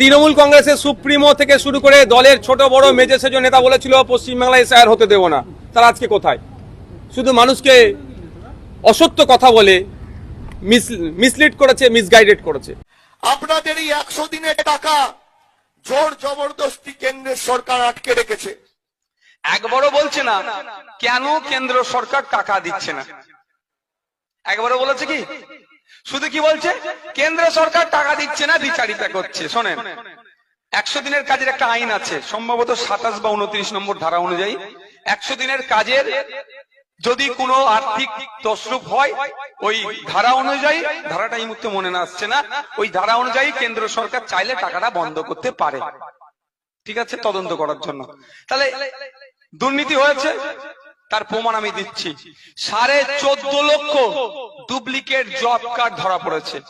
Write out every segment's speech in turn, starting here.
তৃণমূল কংগ্রেসের সুপ্রিমো থেকে শুরু করে দলের ছোট বড় মেজে সেজ নেতা বলেছিল পশ্চিমবাংলায় এসআইআর হতে দেব না। তারা আজকে কোথায়? শুধু মানুষকে অসত্য কথা বলে মিসলিড করেছে মিসগাইডেড করেছে। আপনাদের এই একশো দিনের টাকা জোর জবরদস্তি কেন্দ্রের সরকার আটকে রেখেছে। একবারও বলছে না কেন কেন্দ্র সরকার টাকা দিচ্ছে না? একবারও বলেছে কি? শুধু কি বলছে? কেন্দ্র সরকার টাকা দিচ্ছে না, বিচারিতা করছে। শোনেন, একশো দিনের কাজের একটা আইন আছে, সম্ভবত সাতাশ বা উনত্রিশ নম্বর ধারা অনুযায়ী। একশো দিনের কাজের যদি কোনো আর্থিক তসরুপ হয়, ওই ধারা অনুযায়ী, ধারাটা এই মুহূর্তে মনে না আসছে না, ওই ধারা অনুযায়ী কেন্দ্র সরকার চাইলে টাকাটা বন্ধ করতে পারে। ঠিক আছে, তদন্ত করার জন্য। তাহলে দুর্নীতি হয়েছে তার প্রমাণ আমি দিচ্ছি। সাড়ে চোদ্দ লক্ষ ডুপ্লিকেট জব কার্ড ধরা পড়েছে।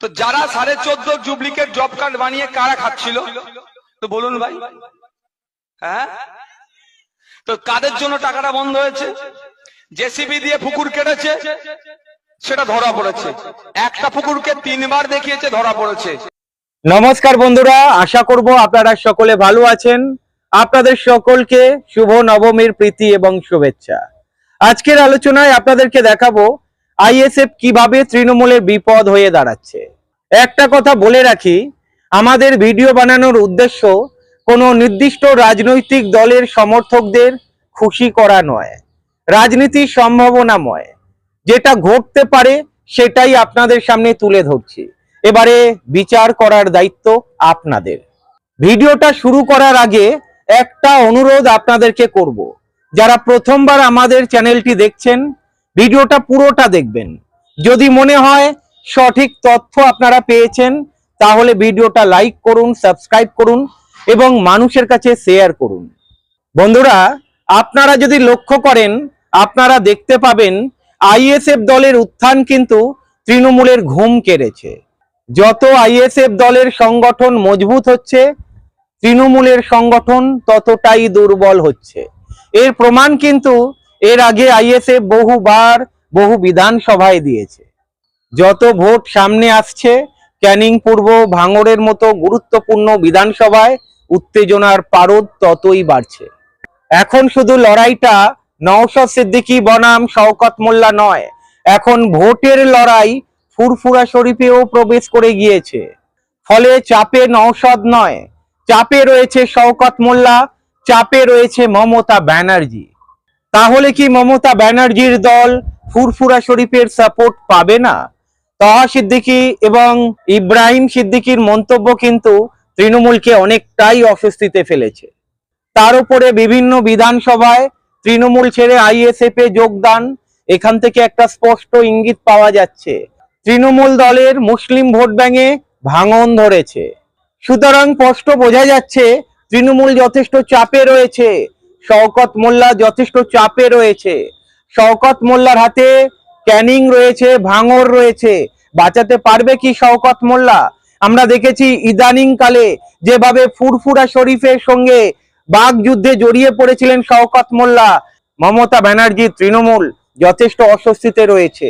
তো যারা সাড়ে চোদ্দ ডুপ্লিকেট জব কার্ড বানিয়ে কারা খাচ্ছিল? তো বলুন ভাই। হ্যাঁ? তো কাদের জন্য টাকাটা বন্ধ হয়েছে? জেসিবি দিয়ে পুকুর কেটেছে, সেটা ধরা পড়েছে। একটা পুকুরকে তিনবার দেখিয়েছে, ধরা পড়েছে। নমস্কার বন্ধুরা, আশা করব আপনারা সকলে ভালো আছেন। আপনাদের সকলকে শুভ নবমীর প্রীতি এবং শুভেচ্ছা। আজকের আলোচনায় আপনাদেরকে দেখাবো আইএসএফ কীভাবে তৃণমূলের বিপদ হয়ে দাঁড়াচ্ছে। একটা কথা বলে রাখি, আমাদের ভিডিও বানানোর উদ্দেশ্য কোনো নির্দিষ্ট রাজনৈতিক দলের সমর্থকদের খুশি করা নয়, রাজনীতির সম্ভাবনাময়। যেটা ঘটতে পারে সেটাই আপনাদের সামনে তুলে ধরছি। এবারে বিচার করার দায়িত্ব আপনাদের। ভিডিওটা শুরু করার আগে একটা অনুরোধ আপনাদেরকে করব। যারা প্রথমবার আমাদের চ্যানেলটি দেখছেন, ভিডিওটা পুরোটা দেখবেন। যদি মনে হয় সঠিক তথ্য আপনারা পেয়েছেন, তাহলে ভিডিওটা লাইক করুন, সাবস্ক্রাইব করুন এবং মানুষের কাছে শেয়ার করুন। বন্ধুরা, আপনারা যদি লক্ষ্য করেন, আপনারা দেখতে পাবেন, আইএসএফ দলের উত্থান কিন্তু তৃণমূলের ঘুম কেড়েছে। যত আইএসএফ দলের সংগঠন মজবুত হচ্ছে তৃণমূলের সংগঠন ততটাই দুর্বল হচ্ছে। এর প্রমাণ কিন্তু এর আগে আইএসএফ বহুবার, বহু বিধানসভায় দিয়েছে। যত ভোট সামনে আসছে, ক্যানিং পূর্ব ভাঙড়ের মতো গুরুত্বপূর্ণ বিধানসভায় উত্তেজনার পারদ ততই বাড়ছে। এখন শুধু লড়াইটা নওশাদ সিদ্দিকী বনাম, শওকত মোল্লা নয়, এখন ভোটের লড়াই ফুরফুরা শরীফেও প্রবেশ করে গিয়েছে। ফলে চাপে নওশাদ নয় চাপে রয়েছে শওকত মোল্লা, চাপে রয়েছে মমতা ব্যানার্জি। তাহলে কি মমতা ব্যানার্জির দল ফুরফুরা শরীফের সাপোর্ট পাবে না? তহা সিদ্দিকী এবং ইব্রাহিম সিদ্দিকীর মন্তব্য কিন্তু তৃণমূলকে অনেকটাই অস্বস্তিতে ফেলেছে। তার উপরে বিভিন্ন বিধানসভায় তৃণমূল ছেড়ে আইএসএফ এ যোগদান, এখান থেকে একটা স্পষ্ট ইঙ্গিত পাওয়া যাচ্ছে। তৃণমূল দলের মুসলিম ভোট ব্যাঙে ভাঙন ধরেছে। সুতরাং স্পষ্ট বোঝা যাচ্ছে, তৃণমূল যথেষ্ট চাপে রয়েছে। শওকত মোল্লা যথেষ্ট চাপে রয়েছে। শওকত মোল্লার হাতে ক্যানিং রয়েছে, ভাঙর রয়েছে। বাঁচাতে পারবে কি শওকত মোল্লা? আমরা দেখেছি ইদানিং কালে যেভাবে ফুরফুরা শরীফের সঙ্গে বাঘ যুদ্ধে জড়িয়ে পড়েছিলেন শওকত মোল্লা। মমতা ব্যানার্জি, তৃণমূল যথেষ্ট অস্বস্তিতে রয়েছে।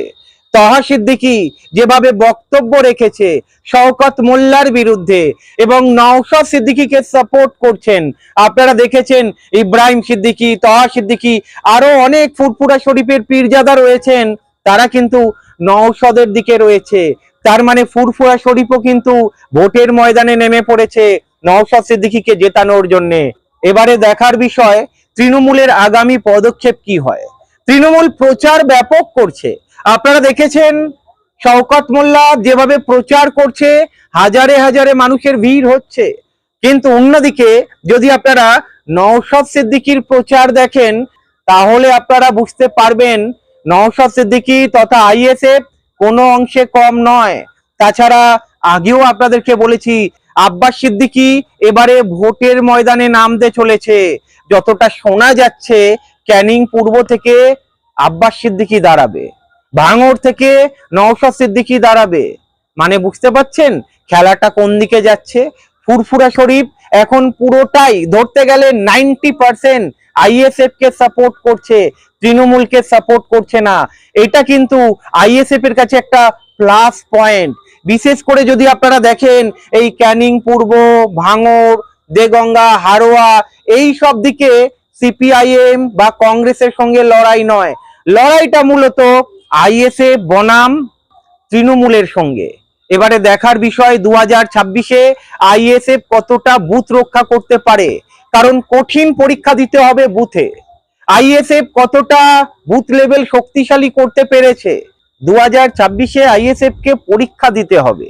তহা সিদ্দিকী যেভাবে বক্তব্য রেখেছে, শওকত মোল্লার বিরুদ্ধে এবং নওশাদ সিদ্দিকীকে সাপোর্ট করছেন। আপনারা দেখেছেন ইব্রাহিম সিদ্দিকী, তহা সিদ্দিকী, আরও অনেক ফুরফুরা শরীফের পীরজাদা রয়েছেন, তারা কিন্তু নওশাদের দিকে রয়েছে। তার মানে ফুরফুরা শরীফও কিন্তু ভোটের ময়দানে নেমে পড়েছে নওশাদ সিদ্দিকীকে জেতানোর জন্য। এবারে দেখার বিষয়, তৃণমূলের আগামী পদক্ষেপ কি হয়? তৃণমূল প্রচার ব্যাপক করছে। আপনারা দেখেছেন, শওকত মোল্লা যেভাবে প্রচার করছে, হাজারে হাজারে মানুষের ভিড় হচ্ছে। কিন্তু অন্যদিকে, যদি আপনারা নওশাদ সিদ্দিকীর প্রচার দেখেন, তাহলে আপনারা বুঝতে পারবেন, নওশাদ সিদ্দিকি তথা আইএসএফ কোনো অংশে কম নয়। তাছাড়া আগেও আপনাদেরকে বলেছি, আব্বাস সিদ্দিকী এবারে ভোটের ময়দানে নামতে চলেছে। যতটা শোনা যাচ্ছে ক্যানিং পূর্ব থেকে আব্বাস সিদ্দিকি দাঁড়াবে। ভাঙর থেকে নওশাদ সিদ্দিকি দাঁড়াবে। মানে বুঝতে পারছেন? খেলাটা কোন দিকে যাচ্ছে? ফুরফুরা শরীফ এখন পুরোটাই ধরতে গেলে নাইনটি পার্সেন্ট আইএসএফ কে সাপোর্ট করছে, তৃণমূলকে সাপোর্ট করছে না। এটা কিন্তু আইএসএফ এর কাছে একটা প্লাস পয়েন্ট বিশেষ করে যদি আপনারা দেখেন, এই ক্যানিং পূর্ব ভাঙর দেগঙ্গা, হারোয়া, এই সব দিকে সিপিআইএম বা কংগ্রেসের সঙ্গে লড়াই নয়। লড়াইটা মূলত আইএসএফ বনাম, তৃণমূলের সঙ্গে। এবারে দেখার বিষয় দু হাজার ছাব্বিশে আইএসএফ কতটা বুথ রক্ষা করতে পারে? কারণ কঠিন পরীক্ষা দিতে হবে বুথে। আইএসএফ কতটা বুথ লেভেল শক্তিশালী করতে পেরেছে? দু হাজার ছাব্বিশে আইএসএফ কে পরীক্ষা দিতে হবে।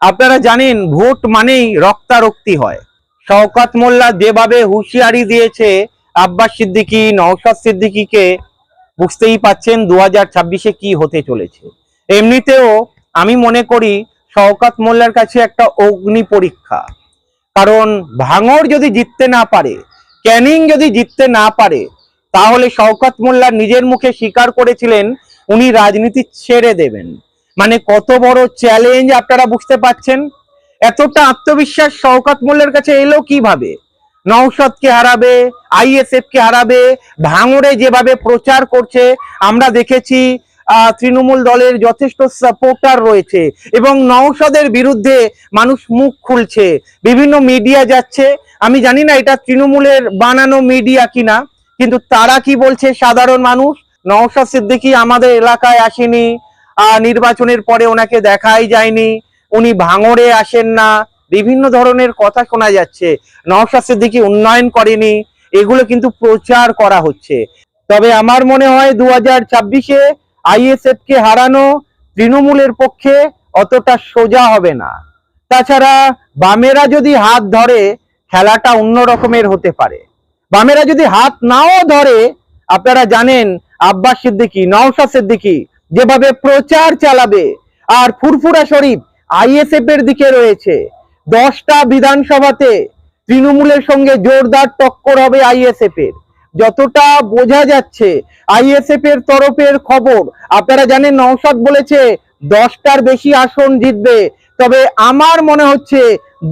আপনারা জানেন, ভোট মানেই রক্তারক্তি হয়। শওকাত মোল্লা যেভাবে হুঁশিয়ারি দিয়েছে আব্বাস সিদ্দিকী, নওশাদ সিদ্দিকীকে বুঝতেই পাচ্ছেন দু হাজার ছাব্বিশে কি হতে চলেছে। এমনিতেও আমি মনে করি শওকাত মোল্লার কাছে একটা অগ্নি পরীক্ষা। কারণ ভাঙর যদি জিততে না পারে, ক্যানিং যদি জিততে না পারে, তাহলে শওকাত মোল্লা নিজের মুখে স্বীকার করেছিলেন, উনি রাজনীতি ছেড়ে দেবেন। মানে কত বড় চ্যালেঞ্জ আপনারা বুঝতে পাচ্ছেন? এতটা আত্মবিশ্বাস শওকাত মোল্লার কাছে এলো কীভাবে? নৌসদকে হারাবে, আইএসএফ কে হারাবে, ভাঙড়ে যেভাবে প্রচার করছে, আমরা দেখেছি তৃণমূল দলের যথেষ্ট সাপোর্টার রয়েছে এবং নৌসদের বিরুদ্ধে মানুষ মুখ খুলছে, বিভিন্ন মিডিয়া যাচ্ছে। আমি জানি না এটা তৃণমূলের বানানো মিডিয়া কিনা, কিন্তু তারা কি বলছে? সাধারণ মানুষ, নওশাদ সিদ্দিকী আমাদের এলাকায় আসেনি নির্বাচনের পরে ওনাকে দেখাই যায়নি, উনি ভাঙড়ে আসেন না। বিভিন্ন ধরনের কথা শোনা যাচ্ছে। নওশাদ সিদ্দিকী উন্নয়ন করেনি, এগুলো কিন্তু প্রচার করা হচ্ছে। তবে আমার মনে হয় দু হাজার ছাব্বিশে আইএসএফ কে হারানো তৃণমূলের পক্ষে অতটা সোজা হবে না। তাছাড়া বামেরা যদি হাত ধরে, খেলাটা অন্য রকমের হতে পারে। বামেরা যদি হাত নাও ধরে, আপনারা জানেন আব্বাস সিদ্দিকী, নওশাদ সিদ্দিকী যেভাবে প্রচার চালাবে, আর ফুরফুরা শরীফ আইএসএফ এর দিকে রয়েছে। দশটা বিধানসভাতে তৃণমূলের সঙ্গে জোরদার টক্কর হবে আইএসএফ এর যতটা বোঝা যাচ্ছে আইএসএফ এর তরফের খবর, আপনারা জানেন নওশাদ বলেছে, দশটার বেশি আসন জিতবে। তবে আমার মনে হচ্ছে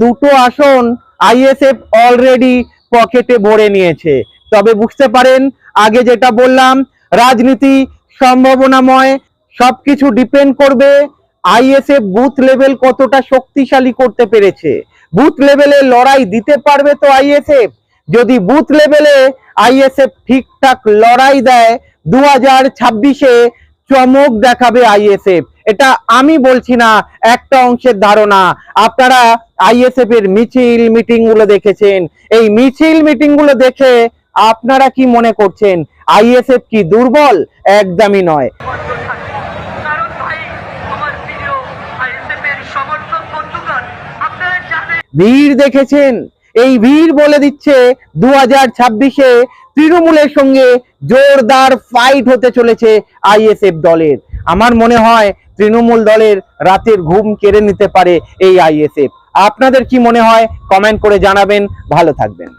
দুটো আসন আইএসএফ অলরেডি পকেটে ভরে নিয়েছে। তবে বুঝতে পারেন, আগে যেটা বললাম, রাজনীতি সম্ভাবনাময়, সবকিছু ডিপেন্ড করবে। আইএসএফ বুথ লেভেল কতটা শক্তিশালী করতে পেরেছে? বুথ লেভেলে লড়াই দিতে পারবে তো আইএসএফ? যদি বুথ লেভেলে আইএসএফ ঠিকঠাক লড়াই দেয় দু হাজার ছাব্বিশে চমক দেখাবে আইএসএফ। এটা আমি বলছি না, একটা অংশের ধারণা। আপনারা আইএসএফ এর মিছিল মিটিংগুলো দেখেছেন। এই মিছিল মিটিংগুলো দেখে আপনারা কি মনে করছেন? আইএসএফ কি দুর্বল? একদমই নয় কারণ ভাই আমার প্রিয় আইএসএফ এর সমর্থক বন্ধুগণ আপনারা জানেন ভিড় দেখেছেন। এই ভিড় বলে দিচ্ছে দু হাজার ছাব্বিশে তৃণমূলের সঙ্গে জোরদার ফাইট হতে চলেছে আইএসএফ দলের। আমার মনে হয় তৃণমূল দলের রাতের ঘুম কেড়ে নিতে পারে এই আইএসএফ আপনাদের কি মনে হয়? কমেন্ট করে জানাবেন। ভালো থাকবেন।